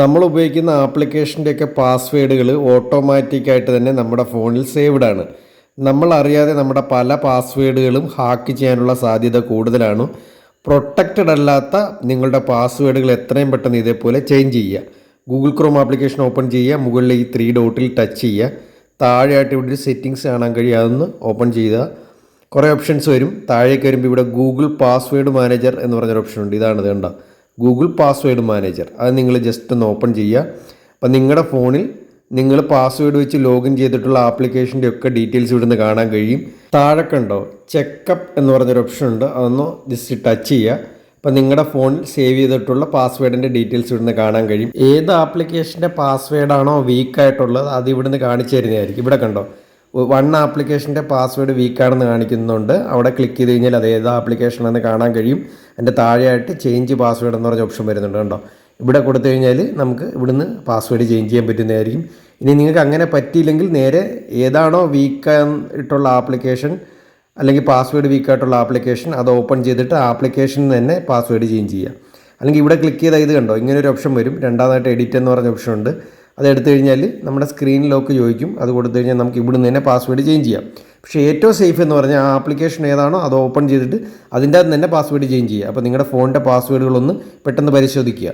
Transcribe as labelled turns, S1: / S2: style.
S1: നമ്മൾ ഉപയോഗിക്കുന്ന ആപ്ലിക്കേഷന്റെയൊക്കെ പാസ്വേഡുകൾ ഓട്ടോമാറ്റിക്കായിട്ട് തന്നെ നമ്മുടെ ഫോണിൽ സേവ്ഡ് ആണ്. നമ്മൾ അറിയാതെ നമ്മുടെ പല പാസ്വേഡുകളും ഹാക്ക് ചെയ്യാനുള്ള സാധ്യത കൂടുതലാണ്. പ്രൊട്ടക്റ്റഡ് അല്ലാത്ത നിങ്ങളുടെ പാസ്വേഡുകൾ എത്രയും പെട്ടെന്ന് ഇതേപോലെ ചേഞ്ച് ചെയ്യുക. ഗൂഗിൾ ക്രോം ആപ്ലിക്കേഷൻ ഓപ്പൺ ചെയ്യുക മുകളിൽ ഈ ത്രീ ഡോട്ടിൽ ടച്ച് ചെയ്യുക. താഴെയായിട്ട് ഇവിടെ ഒരു സെറ്റിങ്സ് കാണാൻ കഴിയും. അതൊന്ന് ഓപ്പൺ ചെയ്യുക. കുറേ ഓപ്ഷൻസ് വരും. താഴേക്ക് വരുമ്പോൾ ഇവിടെ ഗൂഗിൾ പാസ്വേഡ് മാനേജർ എന്ന് പറഞ്ഞൊരു ഓപ്ഷൻ ഉണ്ട്. ഇതാണ് ഇത് കണ്ടോ? ഗൂഗിൾ പാസ്വേഡ് മാനേജർ അത് നിങ്ങൾ ജസ്റ്റ് ഒന്ന് ഓപ്പൺ ചെയ്യുക. അപ്പം നിങ്ങളുടെ ഫോണിൽ നിങ്ങൾ പാസ്വേഡ് വെച്ച് ലോഗിൻ ചെയ്തിട്ടുള്ള ആപ്ലിക്കേഷന്റെ ഒക്കെ ഡീറ്റെയിൽസ് ഇവിടുന്ന് കാണാൻ കഴിയും. താഴെ കണ്ടോ? ചെക്കപ്പ് എന്ന് പറഞ്ഞൊരു ഓപ്ഷൻ ഉണ്ട്. അതൊന്ന് ജസ്റ്റ് ടച്ച് ചെയ്യുക. അപ്പം നിങ്ങളുടെ ഫോണിൽ സേവ് ചെയ്തിട്ടുള്ള പാസ്വേഡിന്റെ ഡീറ്റെയിൽസ് ഇവിടുന്ന് കാണാൻ കഴിയും. ഏത് ആപ്ലിക്കേഷന്റെ പാസ്വേഡാണോ വീക്കായിട്ടുള്ളത് അത് ഇവിടുന്ന് കാണിച്ചു തരുന്നതായിരിക്കും. ഇവിടെ കണ്ടോ? വൺ ആപ്ലിക്കേഷന്റെ പാസ്വേഡ് വീക്കാണെന്ന് കാണിക്കുന്നുണ്ട്. അവിടെ ക്ലിക്ക് ചെയ്ത് കഴിഞ്ഞാൽ അത് ഏത് ആപ്ലിക്കേഷനാണെന്ന് കാണാൻ കഴിയും. അതിന്റെ താഴെയായിട്ട് ചേഞ്ച് പാസ്വേഡ് എന്ന് പറഞ്ഞ ഓപ്ഷൻ വരുന്നുണ്ട് കണ്ടോ? ഇവിടെ കൊടുത്തു കഴിഞ്ഞാൽ നമുക്ക് ഇവിടുന്ന് പാസ്വേഡ് ചേഞ്ച് ചെയ്യാൻ പറ്റുന്നതായിരിക്കും. ഇനി നിങ്ങൾക്ക് അങ്ങനെ പറ്റിയില്ലെങ്കിൽ നേരെ ഏതാണോ വീക്കായിട്ടുള്ള ആപ്ലിക്കേഷൻ അല്ലെങ്കിൽ പാസ്വേഡ് വീക്കായിട്ടുള്ള ആപ്ലിക്കേഷൻ അത് ഓപ്പൺ ചെയ്തിട്ട് ആപ്ലിക്കേഷനിൽ തന്നെ പാസ്വേഡ് ചേഞ്ച് ചെയ്യുക. അല്ലെങ്കിൽ ഇവിടെ ക്ലിക്ക് ചെയ്താൽ ഇത് കണ്ടോ? ഇങ്ങനെ ഒരു ഓപ്ഷൻ വരും. രണ്ടാമതായിട്ട് എഡിറ്റ് എന്ന് പറഞ്ഞ ഓപ്ഷൻ ഉണ്ട്. അത് എടുത്തു കഴിഞ്ഞാൽ നമ്മുടെ സ്ക്രീൻ ലോക്ക് ചോദിക്കും. അത് കൊടുത്തു കഴിഞ്ഞാൽ നമുക്ക് ഇവിടുന്ന് തന്നെ പാസ്വേഡ് ചേഞ്ച് ചെയ്യാം. പക്ഷേ ഏറ്റവും സേഫ് എന്ന് പറഞ്ഞാൽ ആ ആപ്ലിക്കേഷൻ ഏതാണോ അത് ഓപ്പൺ ചെയ്തിട്ട് അതിന്റെ അകത്ത് തന്നെ പാസ്വേഡ് ചേഞ്ച് ചെയ്യുക. അപ്പോൾ നിങ്ങളുടെ ഫോണിന്റെ പാസ്വേഡുകളൊന്ന് പെട്ടെന്ന് പരിശോധിക്കുക.